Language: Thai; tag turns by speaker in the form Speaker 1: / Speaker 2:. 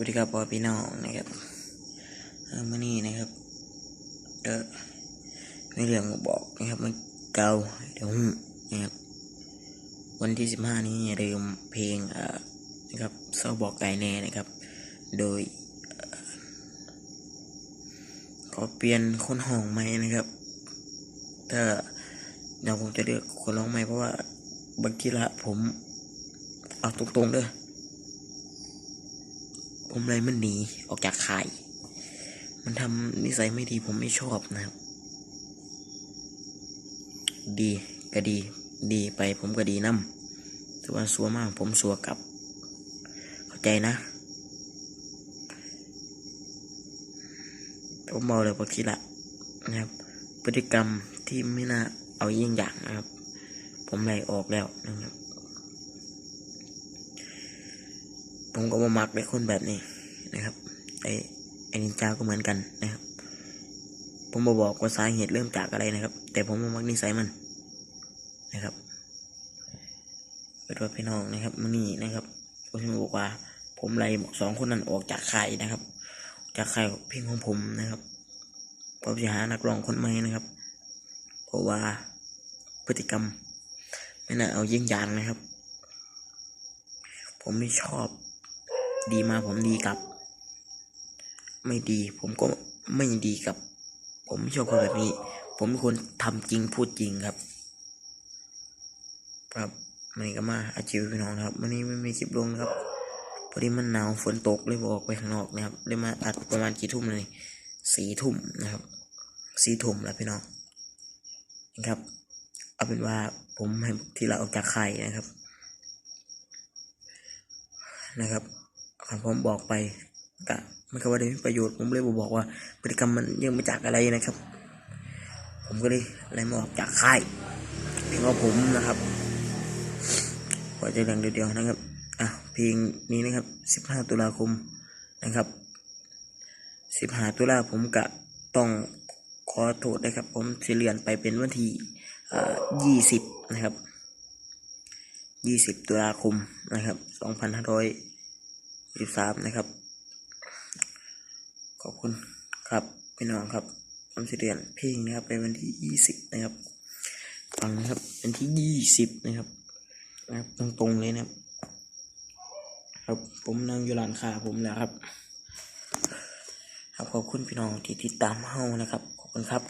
Speaker 1: วัสดีครับพ่อพี่น้องนะครับเมื่อนี้นะครับเออไม่เรื่องบอกนะครับมันเก่าเดี๋ยวนะครับวันที่สิบห้านี้อย่าลืมเพลงเอ่อนะครับเศร้าบอกไก่แน่นะครับ โดยเอ่อขอเปลี่ยนคนห้องไหมนะครับถ้าเดี๋ยวผมจะเลือกคนร้องไหมเพราะว่าบางทีละผมเอาตรงๆเด้อ ผมเลยมันหนีออกจากค่าย มันทำนิสัยไม่ดีผมไม่ชอบนะครับ ดีก็ดี ดีไปผมก็ดีน้ำแต่ว่าสัวมากผมสัวกลับ เข้าใจนะผมบอกเลยพอคิดละนะครับ พฤติกรรมที่ไม่น่าเอายิ่งอย่างนะครับ ผมไล่ออกแล้วนะครับ ผมก็มามักในคนแบบนี้นะครับ ไอ้ไอ้นินจาก็เหมือนกันนะครับ ผมมาบอกว่าสาเหตุเริ่มจากอะไรนะครับ แต่ผมมามักนิสัยมันนะครับเป็นว่าพี่น้องนะครับมันนี่นะครับผมจะบอกว่า ผมไล่บอกสองคนนั้นออกจากค่ายนะครับ จากค่ายเพลงของผมนะครับผมจะหานักร้องคนใหม่นะครับ เพราะว่าพฤติกรรมไม่น่าเอายิ่งอย่างนะครับ ผมไม่ชอบ ดีมาผมดีกลับ ไม่ดีผมก็ไม่ดีกับ ผมไม่ชอบคนแบบนี้ ผมเป็นคนทำจริงพูดจริงครับ ครับมันนี้ก็มาอาชีพพี่น้องนะครับวันนี้ไม่มีคลิปลงนะครับพอดีมันหนาวฝนตกเลยบอกไปข้างนอกนะครับเลยมาอัดประมาณกี่ทุ่มเลยสี่ทุ่มนะครับสี่ทุ่มแล้วพี่น้องนะครับเอาเป็นว่าผมให้ที่เราออกจากไข่นะครับนะครับ ผมบอกไปกะมันก็ว่าได้มีประโยชน์ ผมเลยบอกว่าพฤติกรรมมันยังมาจากอะไรนะครับ ผมก็เลยไล่มาออกจากค่ายเพลงของผมนะครับขอจะดังเดียวๆนะครับอะเพลงนี้นะครับ 15 ตุลาคมนะครับ 15 ตุลาผมกะต้องขอโทษนะครับ ผมสิเลื่อนไปเป็นวันที่อ่า20นะครับ20ตุลาคมนะครับ2513นะครับ ขอบคุณครับพี่น้องครับผมสิเดือนเพลงนะครับในวันที่20นะครับฟังนะครับเป็นที่20นะครับนะครับ ตรงๆเลยนะครับ ครับผมนั่งอยู่ร้านค้าผมแล้วครับ ครับขอบคุณพี่น้องที่ติดตามเฮานะครับ ขอบคุณครับ